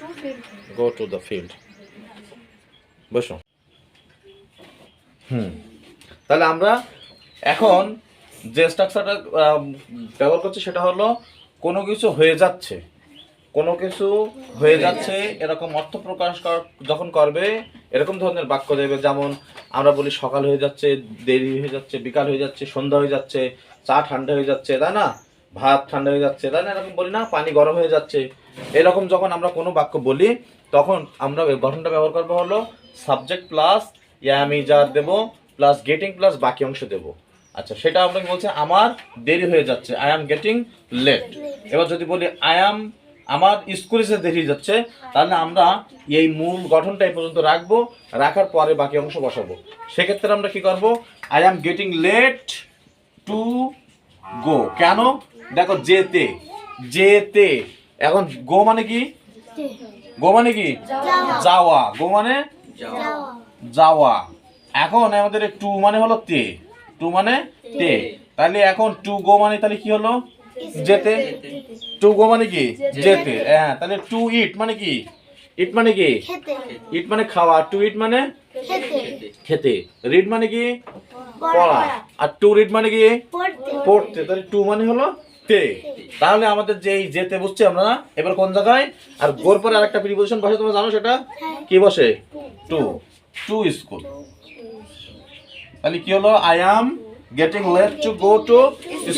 to field. Go to the field বসো। হুম। তাহলে আমরা এখন যে স্ট্রাকচারটা ব্যবহার করছি সেটা হলো কোনো কিছু হয়ে যাচ্ছে। কোনো কিছু হয়ে যাচ্ছে, এরকম অর্থ প্রকাশ যখন করবে, এরকম ধরনের বাক্য দেবে। যেমন আমরা বলি সকাল হয়ে যাচ্ছে, দেরি হয়ে যাচ্ছে, বিকাল হয়ে যাচ্ছে, সন্ধ্যা হয়ে যাচ্ছে চা ঠান্ডা হয়ে যাচ্ছে, তাই না? ভাত ঠান্ডা হয়ে যাচ্ছে না? এরকম বলি না, পানি গরম হয়ে যাচ্ছে। এরকম যখন আমরা কোনো বাক্য বলি, তখন আমরা গঠনটা ব্যবহার করব হলো subject plus am is are Dev plus getting plus বাকি অংশ দেব। আচ্ছা সেটা আমরা কি বলছি? আমার দেরি হয়ে যাচ্ছে আই অ্যাম গেটিং লেট এবার যদি বলি আই অ্যাম আমার স্কুলে যে দেরি যাচ্ছে, তাহলে আমরা এই মূল গঠনটা এই পর্যন্ত রাখব, রাখার পরে বাকি অংশ বসাবো। সেক্ষেত্রে আমরা কি করব? I am getting late to go কেন? দেখো যেতে যেতে। এখন গো মানে কি? গো মানে কি? যাওয়া। গো মানে? যাওয়া। এখন আমাদের টু মানে হলো তে। টু মানে তে। তাহলে এখন টু গো মানে তাহলে কি হলো? যেতে। টু গো মানে কি? যেতে। হ্যাঁ তাহলে টু ইট মানে কি? ইট মানে কি? ইট মানে খাওয়া। টু ইট মানে? খেতে। রিড মানে কি? পড়া। আর টু রিড মানে কি? পড়তে। তাহলে টু মানে হলো? তে। তাহলে আমাদের যে এই যেতে বুঝছি আমরা না এবার কোন জায়গায়? আর গোর পরে আরেকটা প্রিপোজিশন বসে তোমরা জানো সেটা? কি বসে? টু। To school. তাহলে কি হলো? I am getting late to go to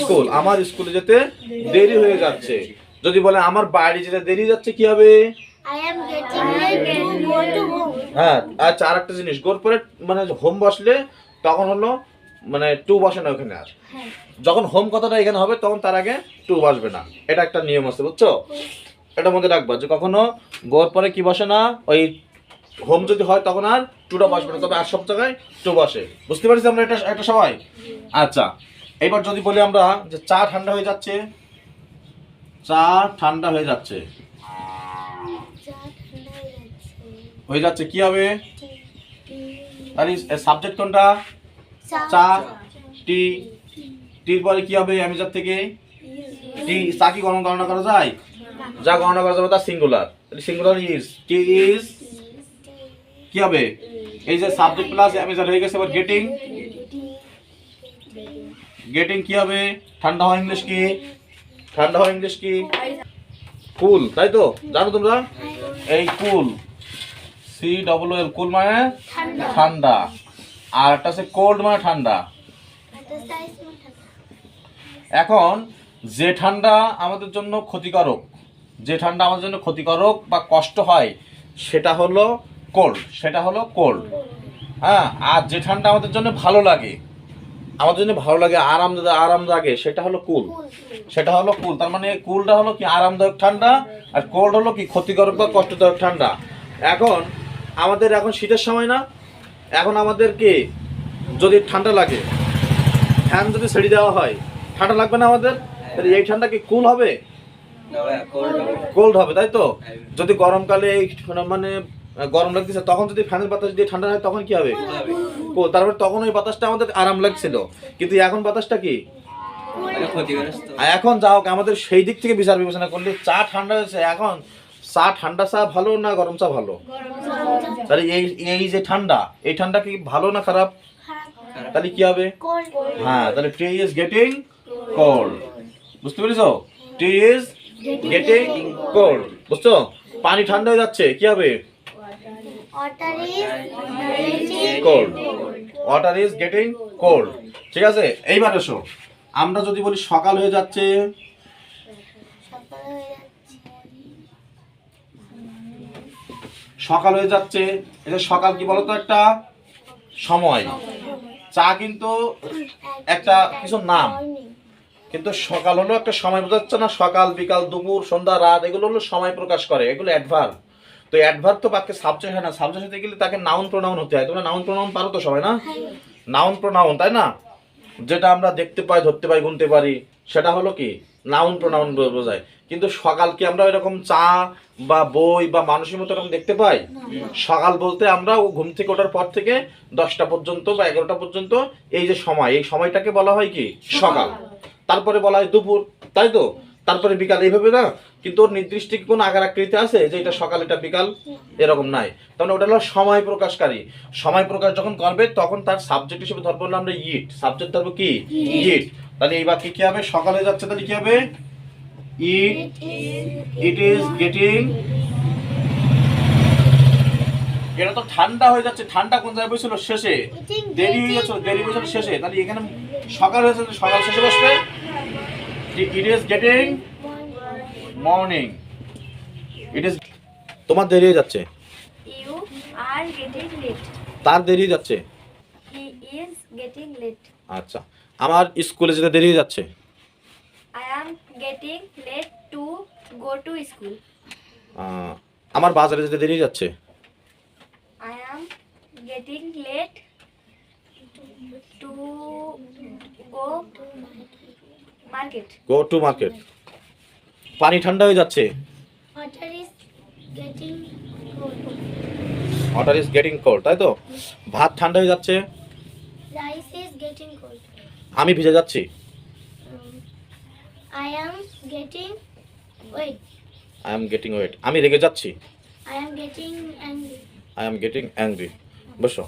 school আমার স্কুলে যেতে দেরি হয়ে যাচ্ছে। যদি বলে আমার বাড়ি যেতে দেরি যাচ্ছে কি হবে. হ্যাঁ আচ্ছা আর একটা জিনিস। গোর পরে মানে হোম বসলে তখন হলো মানে টু বসে না ওখানে আর। যখন হোম কথাটা এখানে হবে তখন তার আগে টু বসবে না। এটা একটা নিয়ম আছে বুঝছ? এটা মধ্যে রাখবা যে কখনো গোর পরে কি বসে না ওই হোম যদি হয় তখন আর টুটা বসবে না। তবে আর সব জায়গায় টু বসে বুঝতে পারছি আমরা এটা একটা সবাই? আচ্ছা এবার যদি বলি আমরা যে চা ঠান্ডা হয়ে যাচ্ছে চা ঠান্ডা হয়ে যাচ্ছে। হয়ে যাচ্ছে। কি হবে? তাহলে সাবজেক্ট কোনটা? চা টি টির পরে কি হবে অ্যামিজার থেকে? টি চা কি গণনা করা যায়? যা গণনা করা যাবে তার সিঙ্গুলার। সিঙ্গুলার ইজ টি ইজ কি হবে? এই যে সাবজেক্ট প্লাস অ্যামিজার হয়ে গেছে এবার গেটিং গেটিং কি হবে? ঠান্ডা হয় ইংলিশ কি? ঠান্ডা হয় ইংলিশ কি? কুল তাই তো? জানো তোমরা? এই কুল সি ডবল এল কুল মানে? ঠান্ডা। আর একটা হচ্ছে কোল্ড মানে ঠান্ডা। এখন যে ঠান্ডা আমাদের জন্য ক্ষতিকারক, যে ঠান্ডা আমাদের জন্য ক্ষতিকারক বা কষ্ট হয়, সেটা হলো কোল্ড সেটা হলো কোল্ড হ্যাঁ আর যে ঠান্ডা আমাদের জন্য ভালো লাগে, আমাদের জন্য ভালো লাগে আরাম আরাম লাগে সেটা হলো কুল সেটা হলো কুল তার মানে কুলটা হলো কি? আরামদায়ক ঠান্ডা, আর কোল্ড হলো কি? ক্ষতিকারক বা কষ্টদায়ক ঠান্ডা। এখন, আমাদের এখন শীতের সময় না এখন আমাদের কি যদি ঠান্ডা লাগে ফ্যান যদি ছেড়ে দেওয়া হয় ঠান্ডা লাগবে না আমাদের? তাহলে এই ঠান্ডা কি কুল হবে? কোল্ড হবে। তাই তো? যদি গরমকালে এই মানে গরম লাগতেছে তখন যদি ফ্যানের বাতাস দিয়ে ঠান্ডা হয় তখন কি হবে? cool। তারপরে তখন ওই বাতাসটা আমাদের আরাম লাগছিল। কিন্তু এখন বাতাসটা কি? এখন যা হোক আমাদের সেই দিক থেকে বিচার বিবেচনা করলে চা ঠান্ডা হয়েছে এখন চা ঠান্ডা চা ভালো না গরম চা ভালো? তাহলে এই এই যে ঠান্ডা এই ঠান্ডা কি ভালো না খারাপ? তাহলে কি হবে? হ্যাঁ তাহলে টি ইজ গেটিং কোল্ড বুঝতে পেরেছ? টি ইজ গেটিং কোল্ড বুঝছ? পানি ঠান্ডা হয়ে যাচ্ছে কি হবে? Cold water is getting cold ঠিক আছে? এইবার এসো। আমরা যদি বলি সকাল হয়ে যাচ্ছে সকাল হয়ে যাচ্ছে সকাল হয়ে যাচ্ছে। এটা সকাল কি বলতো একটা? সময়। চা কিন্তু একটা কিছু নাম। কিন্তু সকাল হলো একটা সময় বোঝাচ্ছে না? সকাল বিকাল দুপুর সন্ধ্যা রাত এগুলো হলো সময় প্রকাশ করে। এগুলো অ্যাডভার তো অ্যাডভার তো বাক্যে সাবজেক্ট হয় না। সাবজেক্ট হতে গেলে তাকে নাউন প্রোনাউন হতে হয়। তোমরা নাউন প্রোনাউন পারো তো সবাই না? নাউন প্রোনাউন তাই না? যেটা আমরা দেখতে পাই ধরতে পাই গুনতে পারি। সেটা হলো কি? নাউন প্রোনাউন বোঝায়। কিন্তু সকাল কি আমরা এরকম চা বা বই বা মানুষের মতো এরকম দেখতে পাই? সকাল বলতে আমরা ও ঘুম থেকে ওঠার পর থেকে দশটা পর্যন্ত বা এগারোটা পর্যন্ত এই যে সময় এই সময়টাকে বলা হয় কি? সকাল। তারপরে বলা হয় দুপুর তাই তো? তারপরে বিকাল এইভাবে না? কিন্তু ওর নির্দিষ্ট কোনো আকার আকৃতি আছে যে এটা সকাল এটা বিকাল? এরকম নাই। তখন ওটা হলো সময় প্রকাশকারী। সময় প্রকাশ যখন করবে তখন তার সাবজেক্ট হিসেবে ধরবো আমরা ইট সাবজেক্ট ধরবো কি? ইট তাহলে এই বাক্যে কি হবে? সকাল যাচ্ছে তাহলে কি হবে? ইট ইট ইজ গেটিং এটা তো ঠান্ডা হয়ে যাচ্ছে। ঠান্ডা কোন জায়গায় বসছিল? শেষে। দেরি হয়ে যাচ্ছে দেরি যাচ্ছে শেষে। তাহলে এখানে সকাল হয়ে যাচ্ছে সকাল শেষে বসবে। It is getting morning it is তোমার দেরি হয়ে যাচ্ছে. তার দেরি হয়ে যাচ্ছে। Is getting late. আচ্ছা। আমার স্কুলে যেতে দেরি হয়ে যাচ্ছে। I am getting late to go to school আমার বাজারে যেতে দেরি হয়ে যাচ্ছে। I am getting late to go market go to market পানি ঠান্ডা হয়ে যাচ্ছে। Water is getting cold water is getting cold তাই তো? ভাত ঠান্ডা হয়ে যাচ্ছে। Getting cold. আমি ভিজে যাচ্ছি Um, I am getting wet. I am getting wet. আমি রেগে যাচ্ছি I am getting angry. I am getting angry. বসো